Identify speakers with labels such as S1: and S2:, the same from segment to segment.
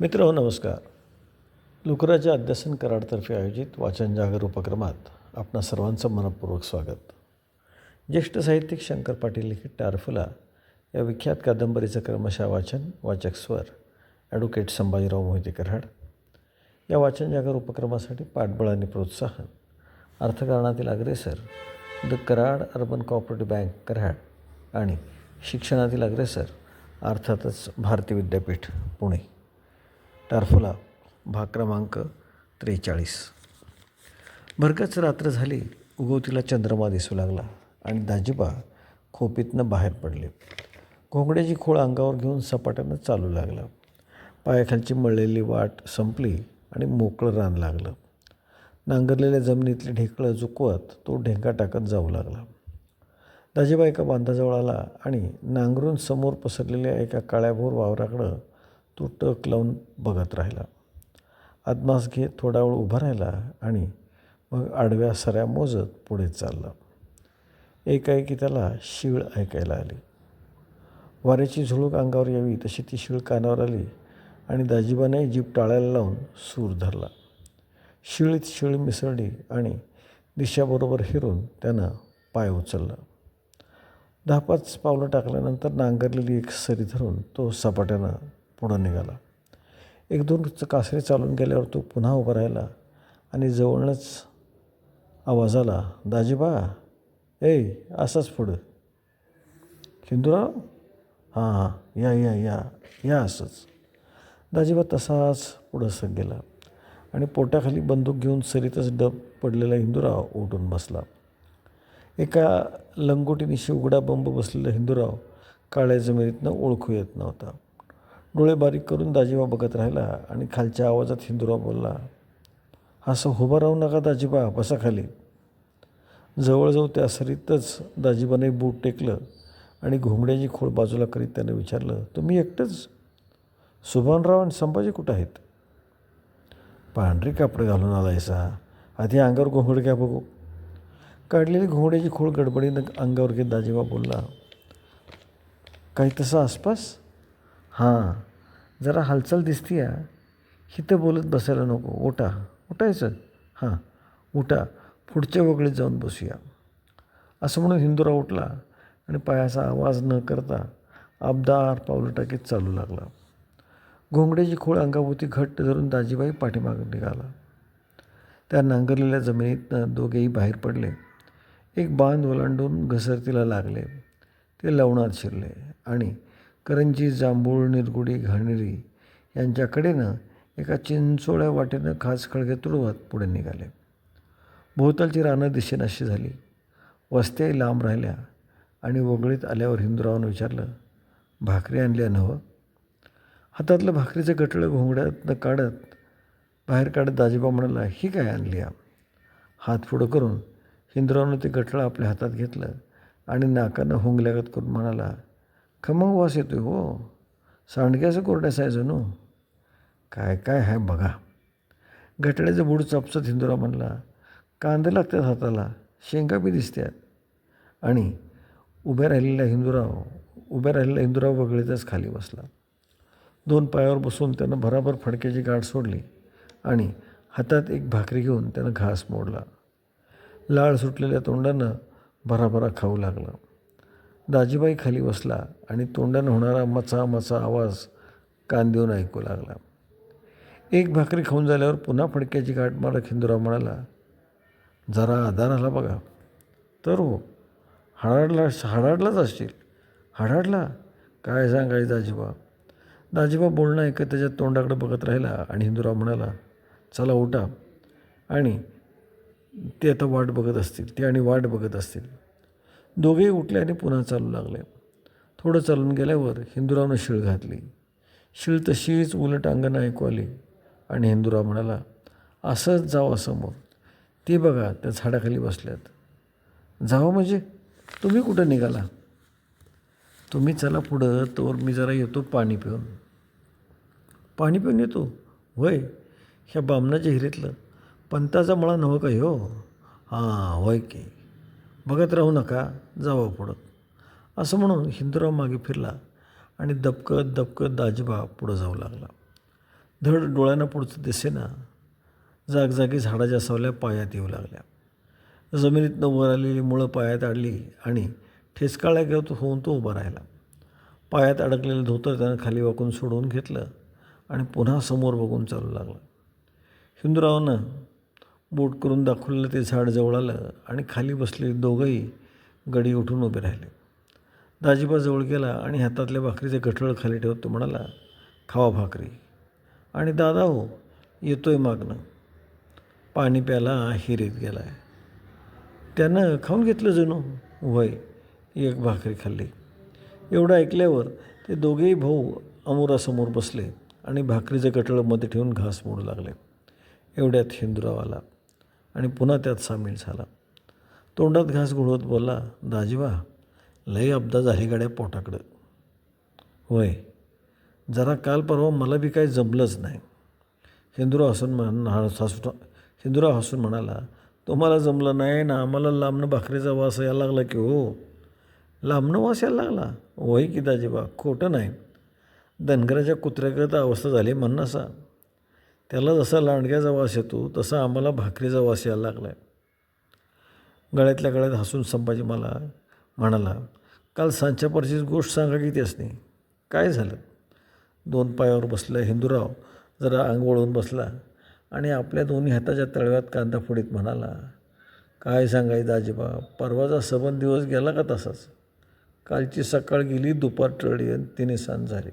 S1: मित्र हो नमस्कार. लुकराच्या अध्यासन कराडतर्फे आयोजित वाचन जागर उपक्रमात आपणा सर्वांचं मनपूर्वक स्वागत. ज्येष्ठ साहित्यिक शंकर पाटील लिखित टारफुला या विख्यात कादंबरीचं क्रमशः वाचन वाचक स्वर ॲडव्होकेट संभाजीराव मोहिते कराड या वाचन जागर उपक्रमासाठी पाठबळ आणि प्रोत्साहन अर्थकारणातील अग्रेसर the Karad urban cooperative bank Karad आणि शिक्षणातील अग्रेसर अर्थातच भारती विद्यापीठ पुणे. टारफुला भाग क्रमांक त्रेचाळीस. भरगच रात्र झाली उगवतीला चंद्रमा दिसू लागला आणि दाजीबा खोपीतनं बाहेर पडले. घोंगड्याची खोळ अंगावर घेऊन सपाट्यानं चालू लागला. पायाखालची मळलेली वाट संपली आणि मोकळं रान लागलं. नांगरलेल्या जमिनीतली ढेकळं झुकवत तो ढेंगा टाकत जाऊ लागला. दाजीबा एका बांधाजवळ आला आणि नांगरून समोर पसरलेल्या एका काळ्याभोर वावराकडं तो टक लावून बघत राहिला. आदमास घेत थोडा वेळ उभा राहिला आणि मग आडव्या सऱ्या मोजत पुढे चालला. एकाएकी त्याला शिळ ऐकायला आली. वाऱ्याची झुळूक अंगावर यावी तशी ती शिळ कानावर आली आणि दाजीबाने जीप टाळायला लावून सूर धरला. शिळीत शिळ मिसळली आणि दिशाबरोबर हिरून त्यानं पाय उचलला. दहा पाच पावलं टाकल्यानंतर नांगरलेली एक सरी धरून तो सपाट्यानं पुढं निघाला. एक दोन कासरे चालून गेल्यावर तो पुन्हा उभा राहिला आणि जवळच आवाज आला दाजीबा ए असाच पुढं. हिंदूराव हां हां या या या या असंच. दाजीबा तसाच पुढं सग गेला आणि पोटाखाली बंदूक घेऊन सरीतच डब पडलेला हिंदूराव उठून बसला. एका लंगोटीने उघडा बंब बसलेला हिंदूराव काळ्या जमिनीतनं ओळखू येत नव्हता. डोळे बारीक करून दाजीबा बघत राहिला आणि खालच्या आवाजात हिंदुरा बोलला असं उभं राहू नका दाजीबा बसा खाली. जवळजवळ त्या सरीतच दाजीबाने बूट टेकलं आणि घोंगड्याची खोळ बाजूला करीत त्यानं विचारलं तुम्ही एकटंच? सुभानराव आणि संभाजी कुठं आहेत? पांढरे कापडं घालून आलायसा आधी अंगावर घोंगड घ्या बघू. काढलेली घोंगड्याची खोळ गडबडीनं अंगावर घेत दाजीबा बोलला काही तसं आसपास? हां. जरा हालचाल दिसती या हिथं बोलत बसायला नको. उठा. उठायचं? हां. उठा. पुढच्या वगळीत जाऊन बसूया. असं म्हणून हिंदुरा उठला आणि पायाचा आवाज न करता आबदार पावलं टाकीत चालू लागला. घोंगड्याची खोळ अंगाभोवती घट्ट धरून दाजीबाई पाठीमागं निघाला. त्या नांगरलेल्या जमिनीतनं दोघेही बाहेर पडले. एक बांध ओलांडून घसरतीला लागले. ते लवणात शिरले आणि करंजी जांभूळ निरगुडी घाणेरी यांच्याकडेनं एका चिंचोळ्या वाटेनं खास खळगे तुडवत पुढे निघाले. भोवतालची रानं दिशेनाशी झाली. वस्त्याही लांब राहिल्या आणि वगळीत आल्यावर हिंदुरावानं विचारलं भाकरी आणल्या नवं हो? हातातलं भाकरीचं गटळं घोंगड्यातनं काढत बाहेर काढत दाजीबा म्हणाला ही काय आणली या हात पुढं करून हिंदुरावनं ते गटळं आपल्या हातात घेतलं आणि नाकानं हुंगल्यागत करून म्हणाला खमंग वास येतोय हो. सांडग्याचं कोरड्या नो. काय काय आहे बघा. गटळ्याचं बुड चपचत हिंदुरा म्हणला कांदे लागतात हाताला शेंगा बी दिसतात आणि उभ्या राहिलेल्या हिंदुराव उभ्या राहिलेला हिंदुराव वगळीतच खाली बसला. दोन पायावर बसून त्यानं भराभर फडक्याची गाठ सोडली आणि हातात एक भाकरी घेऊन त्यानं घास मोडला. लाळ सुटलेल्या तोंडानं भराभरा खाऊ लागला. दाजीबाई खाली बसला आणि तोंडानं होणारा मचा मचा आवाज कान देऊन ऐकू लागला. एक भाकरी खाऊन झाल्यावर पुन्हा फडक्याची गाठ मारत हिंदुराव म्हणाला जरा आधार आला बघा. तर हो. हडाडला हाडाडलाच असशील. हडाडला? काय सांगायचं दाजीबा? दाजीबा बोलणं ऐकत त्याच्या तोंडाकडे बघत राहिला आणि हिंदुराव म्हणाला चला उठा. आणि ते आता वाट बघत असतील ते आणि वाट बघत असतील. दोघेही उठले आणि पुन्हा चालू लागले. थोडं चालून गेल्यावर हिंदुरावनं शिळ घातली. शिळ तशीच उलट अंगण ऐकू आली आणि हिंदुराव म्हणाला असंच जावं समोर. ते बघा त्या झाडाखाली बसल्यात. जावं म्हणजे? तुम्ही कुठं निघाला? तुम्ही चला पुढं तोवर मी जरा येतो पाणी पिऊन. पाणी पिऊन येतो? होय. ह्या बामणाच्या हिरीतलं. पंताचा मळा नवं का हो हां होय की. बघत राहू नका जावं पुढं. असं म्हणून हिंदुराव मागे फिरला आणि दबकत दबकत दाजीबा पुढं जाऊ लागला. धड डोळ्यांना पुढचं दिसेना जागजागी झाडाच्या सावल्या पायात येऊ लागल्या. जमिनीतनं वर आलेली मुळं पायात अडली आणि ठेसकाळ्या घेत होऊन तो उभा राहिला. पायात अडकलेलं धोतर त्यानं खाली वाकून सोडवून घेतलं आणि पुन्हा समोर बघून चालू लागला. हिंदूरावानं बोट करून दाखवलेलं ते झाड जवळ आलं आणि खाली बसले दोघंही गडी उठून उभे राहिले. दाजीबा जवळ गेला आणि हातातल्या भाकरीचे गठळ खाली ठेवत तो म्हणाला खावा भाकरी. आणि दादा हो येतो आहे मागणं पाणी प्याला हिरीत गेला आहे त्यानं खाऊन घेतलं जणू वय एक भाकरी खाल्ली. एवढं ऐकल्यावर ते दोघेही भाऊ अमोरासमोर बसले आणि भाकरीचं कटळं मध्ये ठेवून घास मोडू लागले. एवढ्यात हिंदुराव आला. आणि पुन्हा त्यात सामील झाला. तोंडात घास घुळवत बोलला दाजीवा लई अब्दा झाली गाड्या पोटाकडं. होय. जरा काल परवा मला बी काही जमलंच नाही. हिंदुराव हसून म्हण हसू हिंदुराव हसून म्हणाला तुम्हाला जमलं नाही ना आम्हाला लांबणं भाकरीचा वास यायला लागला की हो. लांबणं वास यायला लागला? होय की दाजीबा खोटं नाही. धनगराच्या कुत्र्याकडे अवस्था झाली म्हण असा. त्याला जसा लांडग्याचा वास येतो तसा आम्हाला भाकरीचा वास यायला लागला आहे गळ्यातल्या गळ्यात हसून संभाजी मला म्हणाला काल सांच्यापरचीच गोष्ट सांगा की त्यासनी. काय झालं? दोन पायावर बसला हिंदूराव जरा अंग वळून बसला आणि आपल्या दोन्ही हाताच्या तळव्यात कांदा फोडीत म्हणाला काय सांगायचं दाजीबा परवाचा सबन दिवस गेला का तसाच? कालची सकाळ गेली दुपार टळली आणि तिने सांज झाली.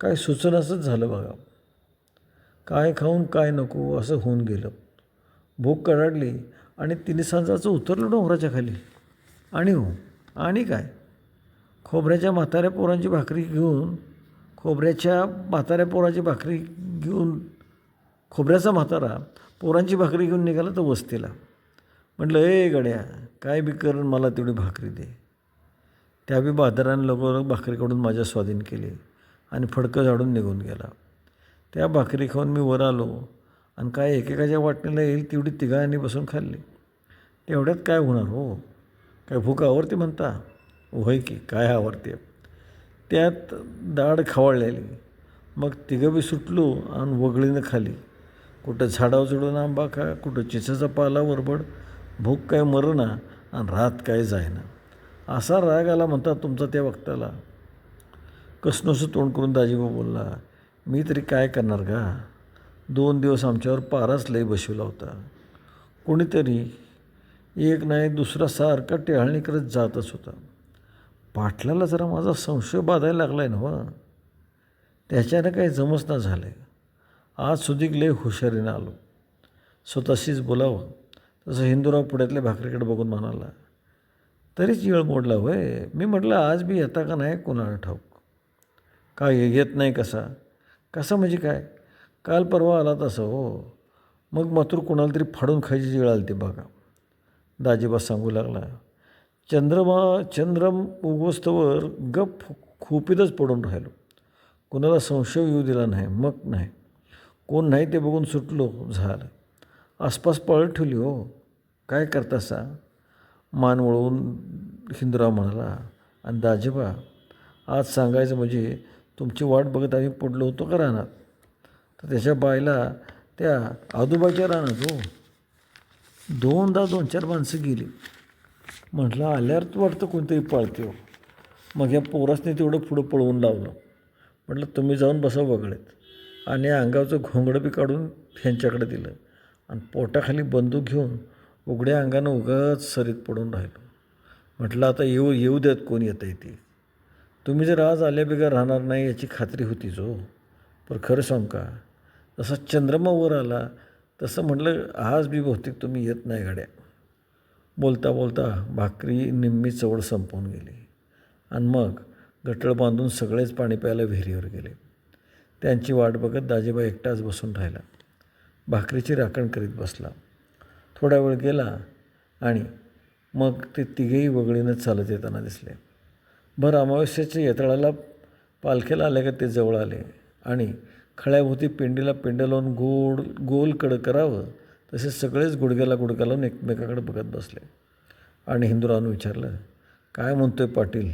S1: काय सुचनाचंच झालं बघा. काय खाऊन काय नको असं होऊन गेलं. भूक कडाडली आणि तिने सांजाचं उतरलं डोंगराच्या खाली. आणि हो आणि काय? खोबऱ्याच्या म्हाताऱ्या पोरांची भाकरी घेऊन खोबऱ्याच्या म्हाताऱ्या पोराची भाकरी घेऊन खोबऱ्याचा म्हातारा पोरांची भाकरी घेऊन निघाला तर वस्तीला. म्हटलं ए गड्या काय बी करून मला तेवढी भाकरी दे. त्या बी बाजारानं लगोलग भाकरी काढून माझ्या स्वाधीन केली आणि फडकं झाडून निघून गेला. त्या भाकरी खाऊन मी वर आलो आणि काय एकेकाच्या वाटणीला येईल तेवढी तिघांनी बसून खाल्ली. तेवढ्यात काय होणार हो? काय भूक आवडते म्हणता? होय की काय आवडते त्यात दाढ खवळलेली. मग तिघं बी सुटलो आणि वगळीनं खाली. कुठं झाडावर चढून आंबा खा कुठं चिचाचा पाला वरबड भूक काय मरना आणि रात काय जायना. असा राग आला म्हणतात तुमचा त्या वक्ताला. कसनोसं तोंड करून दाजीबा बोलला मी तरी काय करणार का दोन दिवस आमच्यावर पाराच लई बसवला होता. कोणीतरी एक नाही दुसरा सारखा टेहाळणी करत जातच होता. पाटलाला जरा माझा संशय बाधायला लागला आहे ना हो. त्याच्यानं काही जमच ना झालं आहे आज सुधीक लई हुशारीनं आलो. स्वतःशीच बोलावं. तसं हिंदूराव पुढ्यातल्या भाकरीकडे बघून म्हणाला तरीच येळ मोडला होय. मी म्हटलं आज बी येता का नाही कोणाला ठाऊक? काय येत नाही कसा? कसं म्हणजे काय? काल परवा आला तसं हो. मग मात्र कोणाला तरी फाडून खायची वेळ आली ते बघा. दाजीबा सांगू लागला. चंद्रमा चंद्रम उगवस्तवर गप खोपीतच पडून राहिलो. कोणाला संशय येऊ दिला नाही मग नाही. कोण नाही ते बघून सुटलो झालं. आसपास पळत ठेवली हो. काय करतासा? मान वळवून हिंदुराव म्हणाला आणि दाजीबा आज सांगायचं म्हणजे तुमची वाट बघत आम्ही पडलो होतो का रानात? तर त्याच्या बायला त्या आजोबाच्या रानात हो दोनदा दोन चार माणसं गेली. म्हटलं आल्यावर वाटतं कोणतरी पाळते हो. मग या पोरासने तेवढं पुढं पळवून लावलं. म्हटलं तुम्ही जाऊन बसा वगळेत. आणि अंगाचं घोंगडं बी काढून ह्यांच्याकडे दिलं. आणि पोटाखाली बंदूक घेऊन उघड्या अंगानं उगाच सरीत पडून राहिलो. म्हटलं आता येऊ येऊ द्यात कोण येतं आहे ते? तुम्ही जर आज आल्या राहणार नाही याची खात्री होतीच हो पर खरं सांग का? जसा चंद्रमा वर आला तसं म्हटलं आज बी बहुतेक तुम्ही येत नाही गाड्या. बोलता बोलता भाकरी निम्मी चवड संपवून गेली. आणि मग गटळ बांधून सगळेच पाणी प्यायला विहिरीवर गेले. त्यांची वाट बघत दाजीबा एकटाच बसून राहिला. भाकरीची राखण करीत बसला. थोडा वेळ गेला आणि मग ते तिघेही वगळीनं चालत येताना दिसले. भर अमावस्याच्या येतळाला पालखेला आले का ते जवळ आले. आणि खळ्याभोवती पिंडीला पिंड लावून गोड गोल कडं करावं तसे सगळेच गुडघ्याला गुडघा लावून एकमेकाकडे बघत बसले. आणि हिंदुरावनं विचारलं काय म्हणतोय पाटील?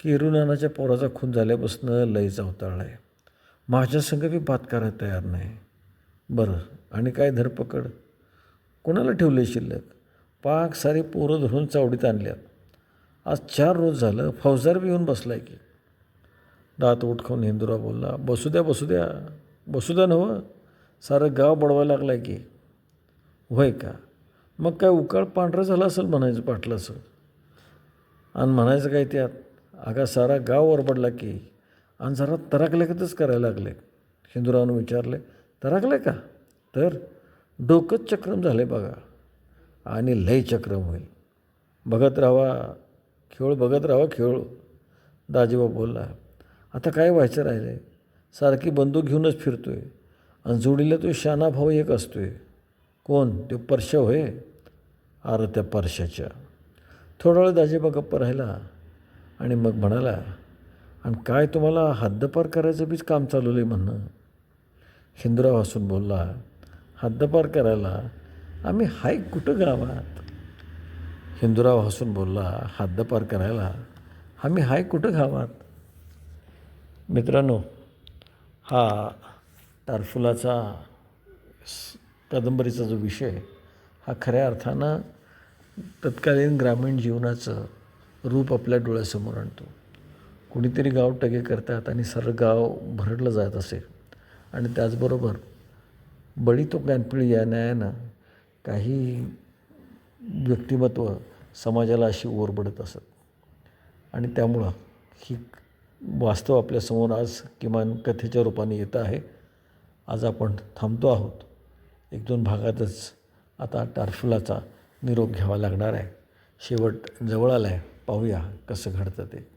S1: किरुनानाच्या पोराचा खून झाल्यापासून लयचा अवताळला आहे माझ्या संग बी बात करायला तयार नाही. बरं आणि काय धरपकड? कोणाला ठेवले शिल्लक? पाक सारी पोरं धरून चावडीत आणल्यात. आज चार रोज झालं फौजदार बी येऊन बसला आहे की. दात उठखून हिंदुरा बोलला बसू द्या बसू द्या बसू द्या नवं सारं गाव बडवायला लागलाय की. होय का? मग काय उकाळ पांढरं झालं असेल म्हणायचं पाटलाचं? आणि म्हणायचं काय त्यात? अगा सारा गाव ओरबडला की आणि जरा तराकल्यागतच करायला लागले. हिंदुरावनं विचारले तराकले का? तर डोकंच चक्रम झाले बघा. आणि लय चक्रम होईल. बघत राहावा खेळ बघत राहावं खेळ. दाजीबा बोलला आता काय व्हायचं राहिलं आहे सारखी बंदूक घेऊनच फिरतोय आणि जोडीला तो शाना भाऊ एक आहे कोण? तो परशा होय? आर त्या परशाच्या थोडा वेळ दाजीबा गप्प राहिला आणि मग म्हणाला आणि काय तुम्हाला हद्दपार करायचं बीच काम चालवलं आहे म्हणणं? हिंदुराव हसून बोलला हद्दपार करायला आम्ही हाय कुठं गावात? हिंदुराव हसून बोलला हद्दपार करायला. आम्ही हाय कुठं घावात मित्रांनो हा टारफुलाचा स- कादंबरीचा जो विषय हा खऱ्या अर्थानं तत्कालीन ग्रामीण जीवनाचं रूप आपल्या डोळ्यासमोर आणतो. कुणीतरी गाव टगे करतात आणि सर्व गाव भरडलं जात असेल. आणि त्याचबरोबर बळी तो ज्ञानपिळी या न्यायानं काही व्यक्तिमत्व समाजाला अशी ओरबडत असत. आणि त्यामुळं ही वास्तव आपल्यासमोर आज किमान कथेच्या रूपाने येतं आहे. आज आपण थांबतो आहोत. एक दोन भागातच आता टारफुलाचा निरोप घ्यावा लागणार आहे. शेवट जवळ आला आहे पाहूया कसं घडतं ते.